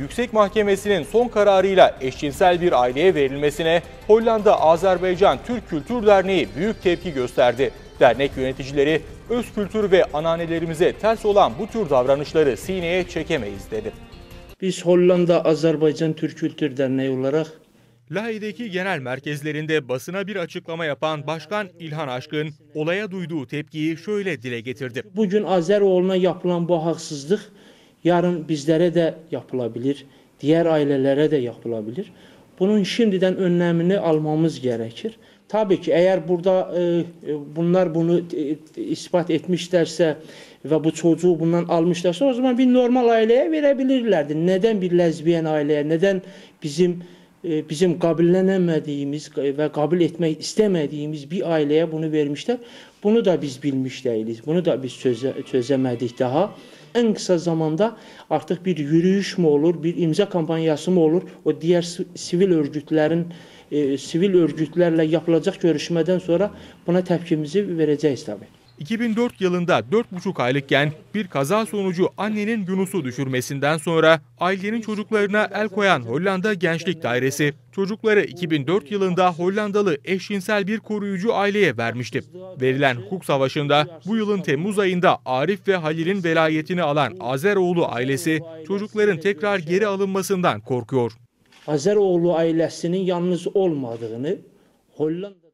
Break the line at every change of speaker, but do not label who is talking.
Yüksek Mahkemesi'nin son kararıyla eşcinsel bir aileye verilmesine Hollanda Azerbaycan Türk Kültür Derneği büyük tepki gösterdi. Dernek yöneticileri öz kültür ve ananelerimize ters olan bu tür davranışları sineye çekemeyiz dedi.
Biz Hollanda Azerbaycan Türk Kültür Derneği olarak
Lahey'deki genel merkezlerinde basına bir açıklama yapan Başkan İlhan Aşkın olaya duyduğu tepkiyi şöyle dile getirdi.
bugün Azeroğluna yapılan bu haksızlık yarın bizlərə də yapıla bilər, digər ailələrə də yapıla bilər. Bunun şimdidən önləmini almamız gərəkir. Təbii ki, əgər burada e, e bunlar bunu e, e isbat etmişlərsə və bu çocuğu bundan almışlarsa, o zaman bir normal ailəyə verə bilirlərdi. Nədən bir lezbiyen ailəyə, nədən bizim e, bizim qabillənemədiyimiz və qabil etmək istəmədiyimiz bir ailəyə bunu vermişlər? Bunu da biz bilmiş deyilik. Bunu da biz çözə, çözəmədik daha ən qısa zamanda artıq bir yürüyüş mü olur, bir imza kampaniyası mı olur? O digər sivil örgütlərin e, sivil örgütlərlə yapılacaq görüşmədən sonra buna təpkimizi verəcəyiz təbii.
2004 yılında 4,5 aylıkken bir kaza sonucu annenin Yunus'u düşürmesinden sonra ailenin çocuklarına el koyan Hollanda Gençlik Dairesi çocukları 2004 yılında Hollandalı eşcinsel bir koruyucu aileye vermişti. Verilen hukuk savaşında bu yılın Temmuz ayında Arif ve Halil'in velayetini alan Azeroğlu ailesi çocukların tekrar geri alınmasından korkuyor.
Azeroğlu ailesinin yalnız olmadığını Hollanda